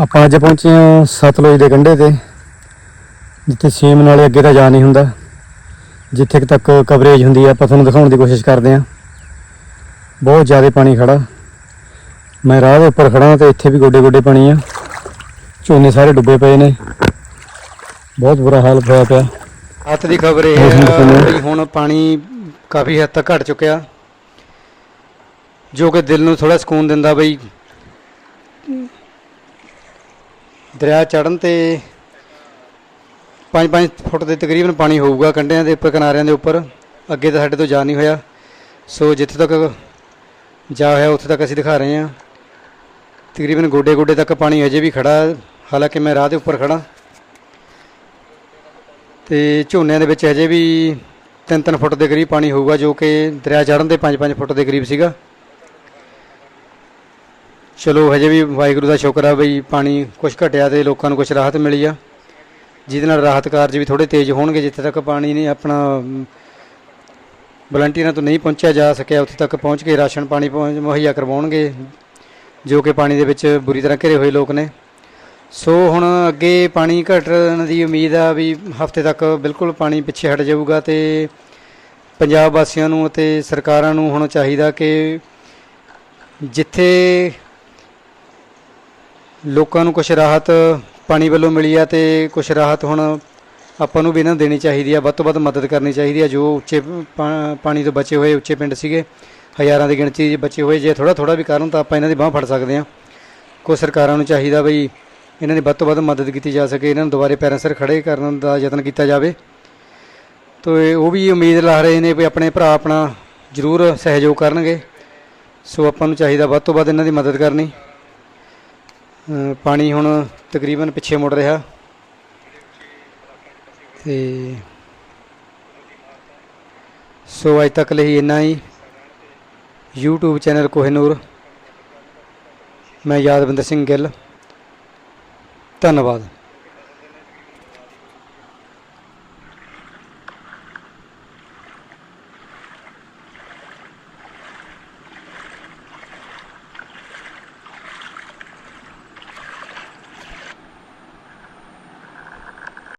ਆਪਾਂ ਅੱਜ ਪਹੁੰਚੇ ਹਾਂ ਸਤਲੁਜ ਦੇ ਕੰਢੇ ਤੇ ਜਿੱਥੇ ਸੀਮ ਨਾਲੇ ਅੱਗੇ ਤਾਂ ਜਾ ਨਹੀਂ ਹੁੰਦਾ। ਜਿੱਥੇ ਤੱਕ ਕਵਰੇਜ ਹੁੰਦੀ ਆ ਆਪਾਂ ਤੁਹਾਨੂੰ ਦਿਖਾਉਣ ਦੀ ਕੋਸ਼ਿਸ਼ ਕਰਦੇ ਹਾਂ। ਬਹੁਤ ਜ਼ਿਆਦਾ ਪਾਣੀ ਖੜਾ। ਮੈਂ ਰਾਹ ਦੇ ਉੱਪਰ ਖੜਾ ਤੇ ਇੱਥੇ ਵੀ ਗੋਡੇ ਗੋਡੇ ਪਾਣੀ ਆ। ਝੋਨੇ ਸਾਰੇ ਡੁੱਬੇ ਪਏ ਨੇ। ਬਹੁਤ ਬੁਰਾ ਹਾਲ ਹੋਇਆ ਪਿਆ। ਹੱਥ ਦੀ ਖਬਰ ਇਹ ਹੈ? ਵੀ ਹੁਣ ਪਾਣੀ ਕਾਫੀ ਹੱਦ ਤੱਕ ਘਟ ਚੁੱਕਿਆ। ਜੋ ਕਿ ਦਿਲ ਨੂੰ ਥੋੜਾ ਸਕੂਨ ਦਿੰਦਾ ਬਈ। ਦਰਿਆ ਚੜਨ ਤੇ 5-5 ਫੁੱਟ ਦੇ ਤਕਰੀਬਨ ਪਾਣੀ ਹੋਊਗਾ ਕੰਢਿਆਂ ਦੇ ਉੱਪਰ, ਕਿਨਾਰਿਆਂ ਦੇ ਉੱਪਰ। ਅੱਗੇ ਤਾਂ ਸਾਡੇ ਤੋਂ ਜਾ ਨਹੀਂ ਹੋਇਆ। ਸੋ ਜਿੱਥੇ ਤੱਕ ਜਾ ਹੋਇਆ, ਉੱਥੇ ਤੱਕ ਅਸੀਂ ਦਿਖਾ ਰਹੇ ਹਾਂ। ਤਕਰੀਬਨ ਗੋਡੇ ਗੋਡੇ ਤੱਕ ਪਾਣੀ ਅਜੇ ਵੀ ਖੜਾ ਹਾਲਾਂਕਿ ਮੈਂ ਰਾਹ ਦੇ ਉੱਪਰ ਖੜਾ ਤੇ ਝੋਨਿਆਂ ਦੇ ਵਿੱਚ ਅਜੇ ਵੀ 3-3 ਫੁੱਟ ਦੇ ਕਰੀਬ ਪਾਣੀ ਹੋਊਗਾ, ਜੋ ਕਿ ਦਰਿਆ ਚੜਨ ਦੇ 5-5 ਫੁੱਟ ਦੇ ਕਰੀਬ ਸੀਗਾ। ਚਲੋ, ਹਜੇ ਵੀ ਵਾਹਿਗੁਰੂ ਦਾ ਸ਼ੁਕਰ ਆ ਬਈ ਪਾਣੀ ਕੁਝ ਘਟਿਆ ਤੇ ਲੋਕਾਂ ਨੂੰ ਕੁਝ ਰਾਹਤ ਮਿਲੀ ਆ। ਜਿਹਦੇ ਨਾਲ ਰਾਹਤ ਕਾਰਜ ਵੀ ਥੋੜੇ ਤੇਜ਼ ਹੋਣਗੇ ਜਿੱਥੇ ਤੱਕ ਪਾਣੀ ਨਹੀਂ, ਆਪਣਾ ਵਲੰਟੀਅਰਾਂ ਤੋਂ ਨਹੀਂ ਪਹੁੰਚਿਆ ਜਾ ਸਕਿਆ, ਉੱਥੇ ਤੱਕ ਪਹੁੰਚ ਕੇ ਰਾਸ਼ਨ ਪਾਣੀ ਪਹੁੰਚ- ਮੁਹੱਈਆ ਕਰਵਾਉਣਗੇ, ਜੋ ਕਿ ਪਾਣੀ ਦੇ ਵਿੱਚ ਬੁਰੀ ਤਰ੍ਹਾਂ ਘਿਰੇ ਹੋਏ ਲੋਕ ਨੇ। ਸੋ ਹੁਣ ਅੱਗੇ ਪਾਣੀ ਘਟਣ ਦੀ ਉਮੀਦ ਆ ਵੀ ਹਫ਼ਤੇ ਤੱਕ ਬਿਲਕੁਲ ਪਾਣੀ ਪਿੱਛੇ ਹਟ ਜਾਊਗਾ ਤੇ ਪੰਜਾਬ ਵਾਸੀਆਂ ਨੂੰ ਅਤੇ ਸਰਕਾਰਾਂ ਨੂੰ ਹੁਣ ਚਾਹੀਦਾ ਕਿ ਜਿੱਥੇ ਲੋਕਾਂ ਨੂੰ ਕੁਝ ਰਾਹਤ ਪਾਣੀ ਵੱਲੋਂ ਮਿਲੀ ਆ ਤੇ ਕੁਝ ਰਾਹਤ ਹੁਣ ਆਪਾਂ ਨੂੰ ਵੀ ਇਹਨਾਂ ਨੂੰ ਦੇਣੀ ਚਾਹੀਦੀ ਆ, ਵੱਧ ਤੋਂ ਵੱਧ ਮਦਦ ਕਰਨੀ ਚਾਹੀਦੀ ਆ, ਜੋ ਉੱਚੇ ਪਾ- ਪਾਣੀ ਤੋਂ ਬਚੇ ਹੋਏ ਉੱਚੇ ਪਿੰਡ ਸੀਗੇ, ਹਜ਼ਾਰਾਂ ਦੀ ਗਿਣਤੀ 'ਚ ਬਚੇ ਹੋਏ, ਜੇ ਥੋੜਾ ਥੋੜਾ ਵੀ ਕਰਨ ਤਾਂ ਆਪਾਂ ਇਹਨਾਂ ਦੀ ਬਾਹ ਫੜ ਸਕਦੇ ਆ। ਕੋ ਸਰਕਾਰਾਂ ਨੂੰ ਚਾਹੀਦਾ ਬਈ ਇਹਨਾਂ ਦੀ ਵੱਧ ਤੋਂ ਵੱਧ ਮਦਦ ਕੀਤੀ ਜਾ ਸਕੇ, ਇਹਨਾਂ ਨੂੰ ਦੁਬਾਰੇ ਪੈਰਾਂ ਸਿਰ ਖੜੇ ਕਰਨ ਦਾ ਯਤਨ ਕੀਤਾ ਜਾਵੇ। ਤੋ ਉਹ ਵੀ ਉਮੀਦ ਲਾ ਰਹੇ ਨੇ ਵੀ ਆਪਣੇ ਭਰਾ ਆਪਣਾ ਜ਼ਰੂਰ ਸਹਿਯੋਗ ਕਰਨਗੇ। ਸੋ ਆਪਾਂ ਨੂੰ ਚਾਹੀਦਾ ਵੱਧ ਤੋਂ ਵੱਧ ਇਹਨਾਂ ਦੀ ਮਦਦ ਕਰਨੀ। ਪਾਣੀ ਹੁਣ ਤਕਰੀਬਨ ਪਿੱਛੇ ਮੁੜ ਰਿਹਾ। ਤੇ ਸੋ ਅੱਜ ਤੱਕ ਲਈ ਇੰਨਾ ਹੀ। YouTube channel Kohinoor. ਮੈਂ ਯਾਦਵਿੰਦਰ ਸਿੰਘ ਗਿੱਲ। ਧੰਨਵਾਦ।